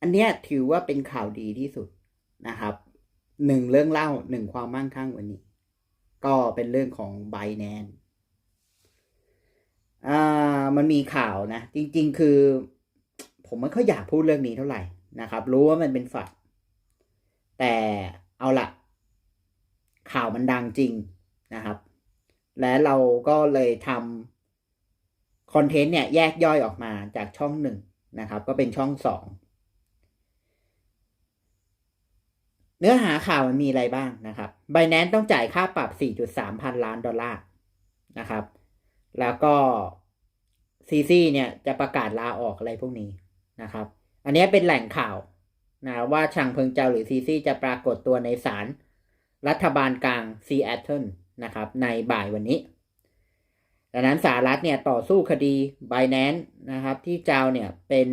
อันเนี้ยถือว่าเป็นข่าวดีที่สุดนะครับหนึ่งเรื่องเล่าหนึ่งความมั่งคั่งวันนี้ ก็เป็นเรื่องของ b บแนนอ่ามันมีข่าวนะ จริง ๆ คือ ผมไม่ค่อยอยากพูดเรื่องนี้เท่าไหร่นะครับ รู้ว่ามันเป็นฝักแต่เอาละข่าวมันดังจริงนะครับ และเราก็เลยทำคอนเทนต์เนี่ยแยกย่อยออกมาจากช่องหนึ่งนะครับ ก็เป็นช่องสอง เนื้อหาข่าวมันมีอะไรบ้างนะครับ b บ n a n c e ต้องจ่ายค่าปรับ 4.3 พันล้านดอลลาร์นะครับ แล้วก็ซีซีเนี่ยจะประกาศลาออกอะไรพวกนี้นะครับ อันนี้เป็นแหล่งข่าวนะว่าชางเพิงเจาหรือซีซีจะปรากฏตัวในศาลรัฐบาลกลางซีแอตเทิลนะครับ ในบ่ายวันนี้ดังนั้นสหรัฐเนี่ยต่อสู้คดี b บ n a n c e นะครับ ที่เจ้าเนี่ยเป็น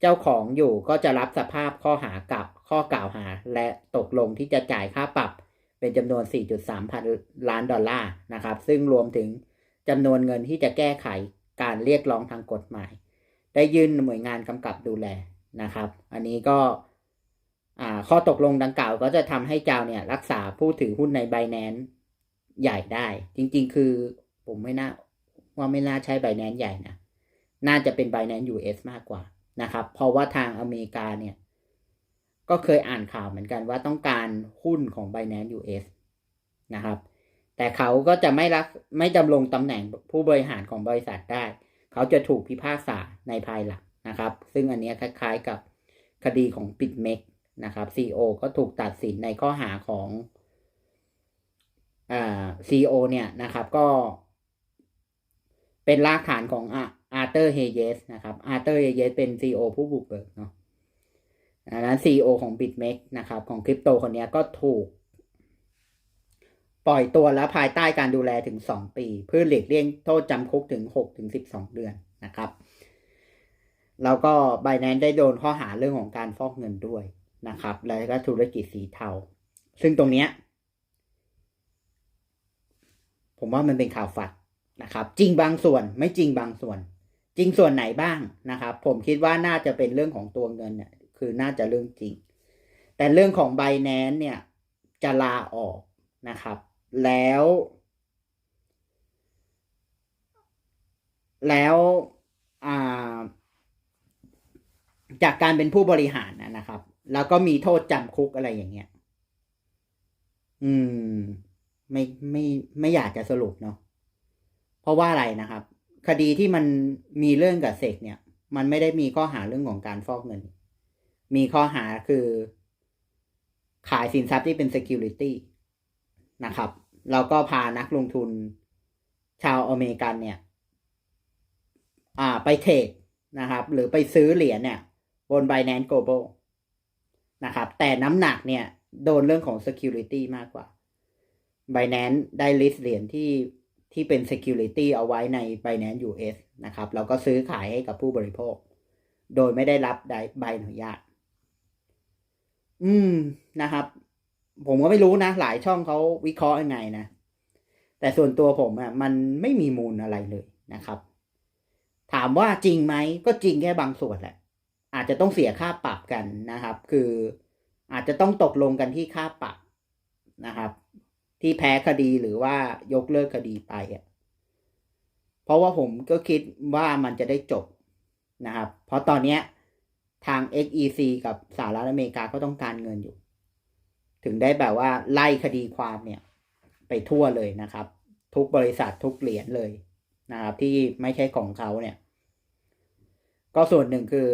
เจ้าของอยู่ก็จะรับสภาพข้อหากับ ข้อกล่าวหา และตกลงที่จะจ่ายค่าปรับเป็นจำนวน 4.3 พันล้านดอลลาร์นะครับ ซึ่งรวมถึงจำนวนเงินที่จะแก้ไขการเรียกร้องทางกฎหมาย ได้ยื่นหน่วยงานกำกับดูแลนะครับ อันนี้ก็ข้อตกลงดังกล่าวก็จะทำให้เจ้าเนี่ยรักษาผู้ถือหุ้นใน b บ n a n c e ใหญ่ได้ จริงๆ คือผมไม่น่าว่าไม่น่าใช้ b บ n a n c e ใหญ่นะ น่าจะเป็น b บ n a n c e US มากกว่านะครับ เพราะว่าทางอเมริกาเนี่ย ก็เคยอ่านข่าวเหมือนกันว่าต้องการหุ้นของ b บ n a n c e US นะครับ แต่เขาก็จะไม่รักไม่ดำรงตำแหน่งผู้บริหารของบริษัทได้ เขาจะถูกพิพากษาในภายหลังนะครับ ซึ่งอันนี้คล้ายๆกับคดีของปิดเมกนะครับ CEO ก็ถูกตัดสินในข้อหาของอ่า CEO เนี่ยนะครับก็ เป็นรากฐานของอาร์เตอร์เฮเยสนะครับอาร์เตอร์เฮเยสเป็น CEO ผู้บุกเบิกเนาะ ดังนั้น CEO ของ BitMEX นะครับของคริปโตคนนี้ก็ถูก ปล่อยตัวแล้วภายใต้การดูแลถึง 2 ปี เพื่อหลีกเลี่ยงโทษจำคุกถึง6ถึง12 เดือนนะครับ แล้วก็ b บ n a n c e ได้โดนข้อหาเรื่องของการฟอกเงินด้วยนะครับ แล้วก็ธุรกิจสีเทา ซึ่งตรงเนี้ยผมว่ามันเป็นข่าวฝัดนะครับ จริงบางส่วนไม่จริงบางส่วน จริงส่วนไหนบ้างนะครับ ผมคิดว่าน่าจะเป็นเรื่องของตัวเงินเนี่ย คือน่าจะเรื่องจริง แต่เรื่องของ b บ n a n c e เนี่ย จะลาออกนะครับ แล้ว แล้วาจากการเป็นผู้บริหารนะครับ แล้วก็มีโทษจำคุกอะไรอย่างเงี้ย อืม ไม่ไม่ไม่อยากจะสรุปเนาะเพราะว่าอะไรนะครับ คดีที่มันมีเรื่องกับเสกเนี่ย มันไม่ได้มีข้อหาเรื่องของการฟอกเงิน มีข้อหาคือ ขายสินทรัพย์ที่เป็น security นะครับ แล้วก็พานักลงทุนชาวอเมริกันเนี่ย อ่าไปเทรดนะครับ หรือไปซื้อเหรียญเนี่ย บน Binance Global นะครับ แต่น้ำหนักเนี่ย โดนเรื่องของ security มากกว่า Binance ได้ list เหรียญที่ที่เป็น security เอาไว้ใน Binance US นะครับ แล้วก็ซื้อขายให้กับผู้บริโภค โดยไม่ได้รับใบอนุญาต อืมนะครับ ผมก็ไม่รู้นะ หลายช่องเขาวิเคราะห์ยังไงนะ แต่ส่วนตัวผมอะ่ะ มันไม่มีมูลอะไรเลยนะครับ ถามว่าจริงไหมก็จริงแค่บางส่วนแหละ อาจจะต้องเสียค่าปรับกันนะครับ คืออาจจะต้องตกลงกันที่ค่าปรับนะครับ ที่แพ้คดีหรือว่ายกเลิกคดีไปอะเพราะว่าผมก็คิดว่ามันจะได้จบนะครับ เพราะตอนเนี้ย ทาง XEC กับสหรัฐอเมริกาก็ต้องการเงินอยู่ ถึงได้แบบว่าไล่คดีความเนี่ย ไปทั่วเลยนะครับ ทุกบริษัททุกเหรียญเลยนะครับ ที่ไม่ใช่ของเขาเนี่ย ก็ส่วนหนึ่งคือ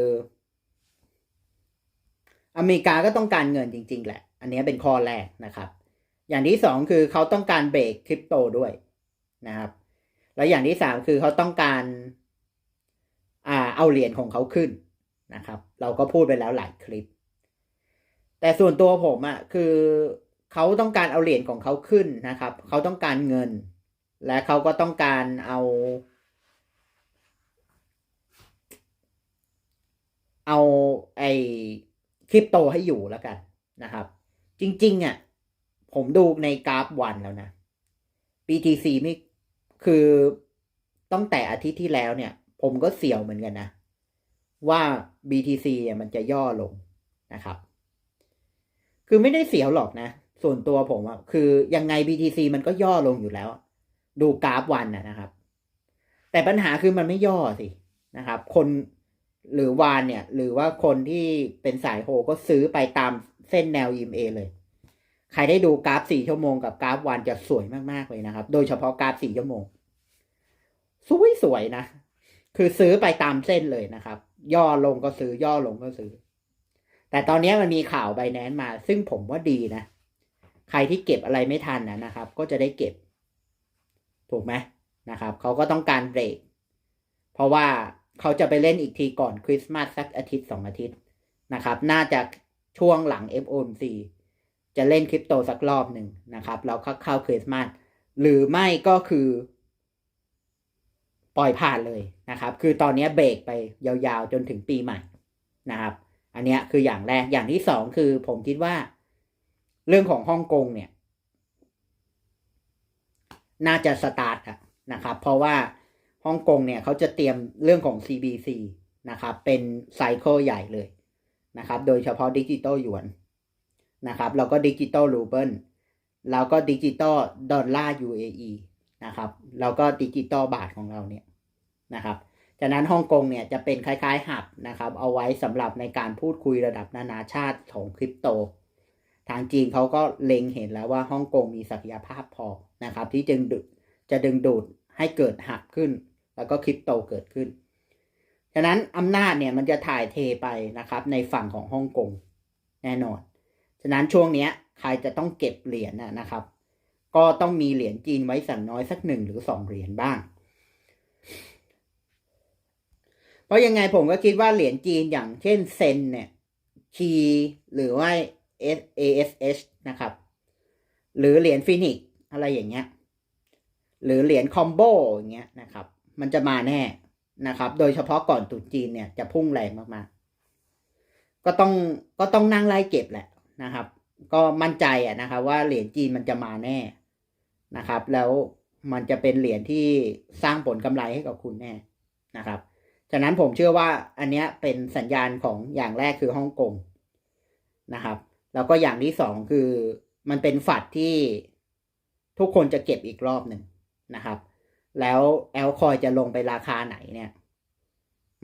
อเมริกาก็ต้องการเงินจริง ๆ แหละ อันนี้เป็นข้อแรกนะครับ อย่างที่สองคือเขาต้องการเบรกคริปโตด้วยนะครับ แล้วอย่างที่สามคือเขาต้องการอ่าเอาเหรียญของเขาขึ้น นะครับ เราก็พูดไปแล้วหลายคลิป แต่ส่วนตัวผมอะ่ะคือเขาต้องการเอาเหรียญของเขาขึ้นนะครับ เขาต้องการเงิน และเขาก็ต้องการเอา เอาไอคริปโตให้อยู่แล้วกันนะครับ จริงๆอะผมดูในกราฟวันแล้วนะ BTC ไม่คือตั้งแต่อาทิตย์ที่แล้วเนี่ย ผมก็เสี่ยวเหมือนกันนะ ว่า BTC เนี่ยมันจะย่อลงนะครับ คือไม่ได้เสียวหรอกนะ ส่วนตัวผมอะคือยังไง BTC มันก็ย่อลงอยู่แล้ว ดูกราฟวันนะครับ แต่ปัญหาคือมันไม่ย่อสินะครับ คนหรือวานเนี่ย หรือว่าคนที่เป็นสายโฮก็ซื้อไปตามเส้นแนว EMA เลย ใครได้ดูกราฟสี่ชั่วโมงกับกราฟวันจะสวยมากๆเลยนะครับ โดยเฉพาะกราฟสี่ชั่วโมง สวยๆนะ คือซื้อไปตามเส้นเลยนะครับ ย่อลงก็ซื้อย่อลงก็ซื้อ แต่ตอนนี้มันมีข่าวไบแนนมา ซึ่งผมว่าดีนะ ใครที่เก็บอะไรไม่ทันนะนะครับ ก็จะได้เก็บ ถูกไหมนะครับเขาก็ต้องการเบรก เพราะว่าเขาจะไปเล่นอีกทีก่อนคริสต์มาสสักอาทิตย์สองอาทิตย์นะครับ น่าจะช่วงหลัง FOMC จะเล่นคริปโตสักรอบหนึ่งนะครับแล้วเข้าคริสต์มาสหรือไม่ก็คือ ปล่อยผ่านเลยนะครับ คือตอนนี้เบรกไปยาวๆจนถึงปีใหม่นะครับ อันนี้คืออย่างแรกอย่างที่สองคือผมคิดว่า เรื่องของฮ่องกงเนี่ย น่าจะสตาร์ทนะครับ เพราะว่าฮ่องกงเนี่ยเขาจะเตรียมเรื่องของ CBC นะครับ เป็นไซเคิลใหญ่เลยนะครับ โดยเฉพาะดิจิตอลหยวนนะครับ แล้วก็ดิจิตอลรูเบิลแล้วก็ดิจิตอลดอลลาร์ UAE นะครับ แล้วก็ดิจิตอลบาทของเราเนี่ยนะครับจากนั้นฮ่องกงเนี่ยจะเป็นคล้ายๆหับนะครับ เอาไว้สำหรับในการพูดคุยระดับนานาชาติของคริปโต ทางจีนเขาก็เล็งเห็นแล้วว่าฮ่องกงมีศักยภาพพอนะครับ ที่จึงดึจะดึงดูดให้เกิดหับขึ้น แล้วก็คริปโตเกิดขึ้นฉะนั้นอำนาจเนี่ยมันจะถ่ายเทไปนะครับในฝั่งของฮ่องกงแน่นอน ฉะนั้นช่วงเนี้ยใครจะต้องเก็บเหรียญนนะครับ ก็ต้องมีเหรียญจีนไว้สั่งน้อยสักหนึ่งหรือสองเหรียญบ้าง เพราะยังไงผมก็คิดว่าเหรียญจีนอย่างเช่นเซนเนี่ยคีหรือว่า ASH นะครับ หรือเหรียญฟินิกอะไรอย่างเงี้ย หรือเหรียญคอมโบอย่างเงี้ยนะครับ มันจะมาแน่นะครับ โดยเฉพาะก่อนตุจีนเนี่ยจะพุ่งแรงมากๆ ก็ต้องก็ต้องนั่งไล่เก็บแหละนะครับ ก็มั่นใจอะนะครับว่าเหรียญจีนมันจะมาแน่ นะครับ แล้วมันจะเป็นเหรียญที่สร้างผลกำไรให้กับคุณแน่นะครับฉะนั้นผมเชื่อว่าอันนี้เป็นสัญญาณของอย่างแรกคือฮ่องกงนะครับ แล้วก็อย่างที่สองคือมันเป็นฝัดที่ทุกคนจะเก็บอีกรอบหนึ่งนะครับ แล้วแอลคอยจะลงไปราคาไหนเนี่ย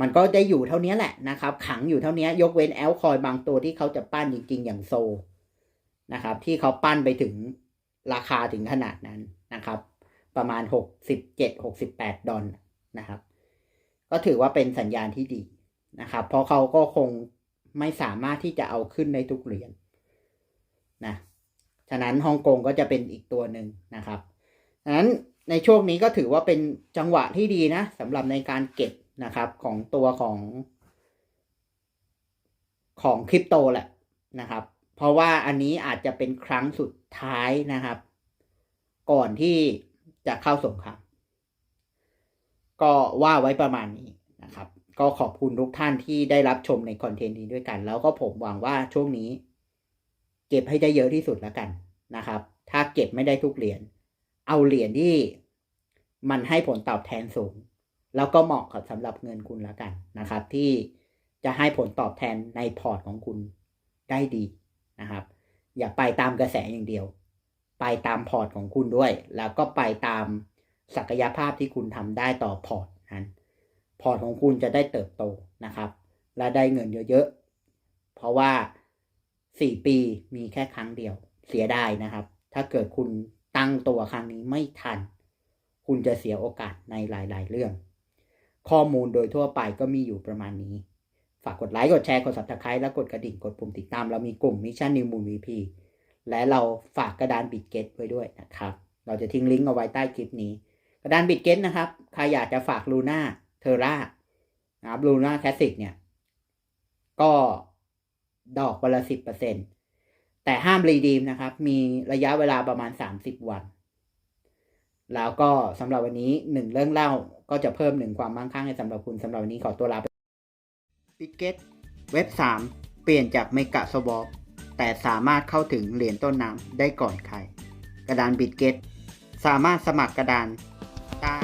มันก็ได้อยู่เท่านี้แหละนะครับ ขังอยู่เท่านี้ยกเว้นแอลคอยบางตัวที่เขาจะปั้นจริง ๆ อย่างโซนะครับ ที่เขาปั้นไปถึง ราคาถึงขนาดนั้นนะครับ ประมาณหกสิบเจ็ดหกสิบแปดดอลนะครับ ก็ถือว่าเป็นสัญญาณที่ดีนะครับ เพราะเขาก็คงไม่สามารถที่จะเอาขึ้นในทุกเหรียญนะฉะนั้นฮ่องกงก็จะเป็นอีกตัวหนึ่งนะครับฉะนั้นในช่วงนี้ก็ถือว่าเป็นจังหวะที่ดีนะสำหรับในการเก็บนะครับของตัวของ ของคริปโตแหละนะครับ เพราะว่าอันนี้อาจจะเป็นครั้งสุดท้ายนะครับ ก่อนที่จะเข้าสงครามก็ว่าไว้ประมาณนี้นะครับ ก็ขอบคุณทุกท่านที่ได้รับชมในคอนเทนต์นี้ด้วยกัน แล้วก็ผมหวังว่าช่วงนี้ เก็บให้ได้เยอะที่สุดแล้วกันนะครับ ถ้าเก็บไม่ได้ทุกเหรียญเอาเหรียญที่มันให้ผลตอบแทนสูง แล้วก็เหมาะกับสำหรับเงินคุณแล้วกันนะครับ ที่จะให้ผลตอบแทนในพอร์ตของคุณได้ดี นะครับ อย่าไปตามกระแสอย่างเดียว ไปตามพอร์ตของคุณด้วย แล้วก็ไปตามศักยภาพที่คุณทำได้ต่อพอร์ตนั้น พอร์ตของคุณจะได้เติบโตนะครับ และได้เงินเยอะๆ เพราะว่าสี่ปีมีแค่ครั้งเดียว เสียไดายนะครับ ถ้าเกิดคุณตั้งตัวครั้งนี้ไม่ทัน คุณจะเสียโอกาสในหลาย ๆ เรื่อง ข้อมูลโดยทั่วไปก็มีอยู่ประมาณนี้ ฝากกดไลค์กดแชร์กด subscribe และกดกระดิ่งกดปุ่มติดตาม เรามีกลุ่มมิชชั่นนิวมูลวีพีและเราฝากกระดานบิตเกตไว้ด้วยนะครับ เราจะทิ้งลิงก์เอาไว้ใต้คลิปนี้ กระดานบิตเกตนะครับใครอยากจะฝากลูน่าเทอร่านะครับลูน่าแคสสิกเนี่ย ก็ดอกวันละสิบเปอร์เซ็นแต่ห้ามรีดีมนะครับ มีระยะเวลาประมาณสามสิบวัน แล้วก็สำหรับวันนี้หนึ่งเรื่องเล่าก็จะเพิ่มหนึ่งความมั่งคั่งให้สำหรับคุณสำหรับวันนี้ขอตัวลาไป บิตเก็ตเว็บ 3 เปลี่ยนจากเมกะสวอปแต่สามารถเข้าถึงเหรียญต้นน้ำได้ก่อนใคร กระดานบิตเก็ตสามารถสมัครกระดานได้